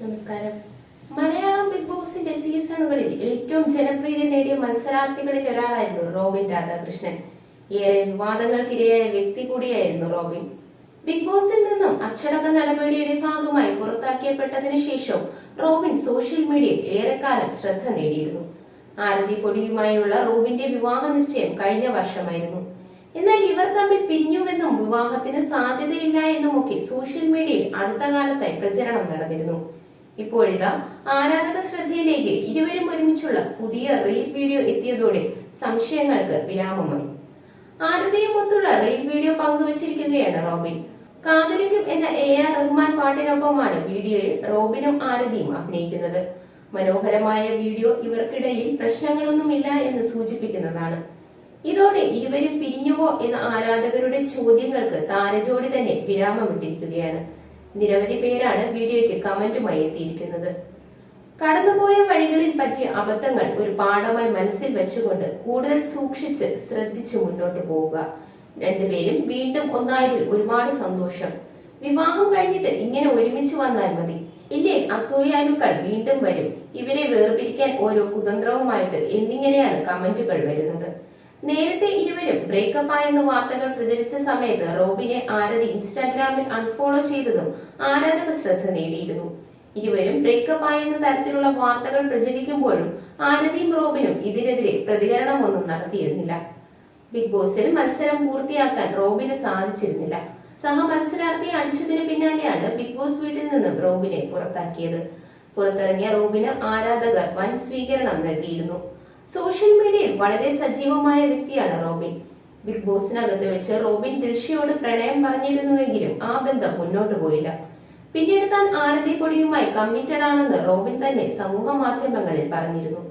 നമസ്കാരം. മലയാളം ബിഗ് ബോസിന്റെ സീസണുകളിൽ ഏറ്റവും ജനപ്രീതി നേടിയ മത്സരാർത്ഥികളിൽ ഒരാളായിരുന്നു റോബിൻ രാധാകൃഷ്ണൻ. ഏറെ വിവാദങ്ങൾക്കിരയായ വ്യക്തി കൂടിയായിരുന്നു റോബിൻ. ബിഗ് ബോസിൽ നിന്നും അച്ചടക്ക നടപടിയുടെ ഭാഗമായി പുറത്താക്കിയപ്പെട്ടതിനു ശേഷം റോബിൻ സോഷ്യൽ മീഡിയയിൽ ഏറെക്കാലം ശ്രദ്ധ നേടിയിരുന്നു. ആരതി പൊടിയുമായുള്ള റോബിന്റെ വിവാഹ നിശ്ചയം കഴിഞ്ഞ വർഷമായിരുന്നു. എന്നാൽ ഇവർ തമ്മിൽ പിരിഞ്ഞുവെന്നും വിവാഹത്തിന് സാധ്യതയില്ല എന്നുമൊക്കെ സോഷ്യൽ മീഡിയയിൽ അടുത്ത കാലത്തായി പ്രചരണം നടന്നിരുന്നു. ഇപ്പോഴിതാ ആരാധക ശ്രദ്ധയിലേക്ക് ഇരുവരും ഒരുമിച്ചുള്ള പുതിയ റീൽ വീഡിയോ എത്തിയതോടെ സംശയങ്ങൾക്ക് വിരാമമായി. ആരതിയുമൊത്തുള്ള റീൽ വീഡിയോ പങ്കുവച്ചിരിക്കുകയാണ് റോബിൻ. കാതലിക്കും എന്ന എ ആർ റഹ്മാൻ പാട്ടിനൊപ്പമാണ് വീഡിയോയിൽ റോബിനും ആരതിയും അഭിനയിക്കുന്നത്. മനോഹരമായ വീഡിയോ ഇവർക്കിടയിൽ പ്രശ്നങ്ങളൊന്നുമില്ല എന്ന് സൂചിപ്പിക്കുന്നതാണ്. ഇതോടെ ഇരുവരും പിരിഞ്ഞുവോ എന്ന ആരാധകരുടെ ചോദ്യങ്ങൾക്ക് താരജോടി തന്നെ വിരാമമിട്ടിരിക്കുകയാണ്. നിരവധി പേരാണ് വീഡിയോയ്ക്ക് കമന്റുമായി എത്തിയിരിക്കുന്നത്. കടന്നുപോയ വഴികളിൽ പറ്റിയ അബദ്ധങ്ങൾ ഒരു പാഠമായി മനസ്സിൽ വെച്ചുകൊണ്ട് കൂടുതൽ സൂക്ഷിച്ച് ശ്രദ്ധിച്ച് മുന്നോട്ട് പോവുക. രണ്ടുപേരും വീണ്ടും ഒന്നായതിൽ ഒരുപാട് സന്തോഷം. വിവാഹം കഴിഞ്ഞിട്ട് ഇങ്ങനെ ഒരുമിച്ച് വന്നാൽ മതി. ഇല്ലേ അസൂയാലുക്കൾ വീണ്ടും വരും. ഇവരെ വേർപിരിക്കാൻ ഓരോ കുതന്ത്രവുമായിട്ട് എന്നിങ്ങനെയാണ് കമന്റുകൾ വരുന്നത്. നേരത്തെ ഇരുവരും ബ്രേക്കപ്പ് ആയെന്ന വാർത്തകൾ പ്രചരിച്ച സമയത്ത് റോബിനെ ആരതി ഇൻസ്റ്റാഗ്രാമിൽ അൺഫോളോ ചെയ്തതും ആരാധക ശ്രദ്ധ നേടിയിരുന്നു. ഇരുവരും ബ്രേക്കപ്പ് ആയെന്ന തരത്തിലുള്ള വാർത്തകൾ പ്രചരിക്കുമ്പോഴും ആരതിയും റോബിനും ഇതിനെതിരെ പ്രതികരണമൊന്നും നടത്തിയിരുന്നില്ല. ബിഗ് ബോസിൽ മത്സരം പൂർത്തിയാക്കാൻ റോബിന് സാധിച്ചിരുന്നില്ല. സഹ മത്സരാർത്ഥിയെ അടിച്ചതിന് പിന്നാലെയാണ് ബിഗ് ബോസ് വീട്ടിൽ നിന്നും റോബിനെ പുറത്താക്കിയത്. പുറത്തിറങ്ങിയ റോബിന് ആരാധകർ വൻ സ്വീകരണം നൽകിയിരുന്നു. സോഷ്യൽ മീഡിയയിൽ വളരെ സജീവമായ വ്യക്തിയാണ് റോബിൻ. ബിഗ് ബോസിനകത്ത് വെച്ച് റോബിൻ ദിൽഷയോട് പ്രണയം പറഞ്ഞിരുന്നുവെങ്കിലും ആ ബന്ധം മുന്നോട്ട് പോയില്ല. പിന്നീട് താൻ ആരതി പൊടിയുമായി കമ്മിറ്റഡ് ആണെന്ന് റോബിൻ തന്നെ സമൂഹ മാധ്യമങ്ങളിൽ പറഞ്ഞിരുന്നു.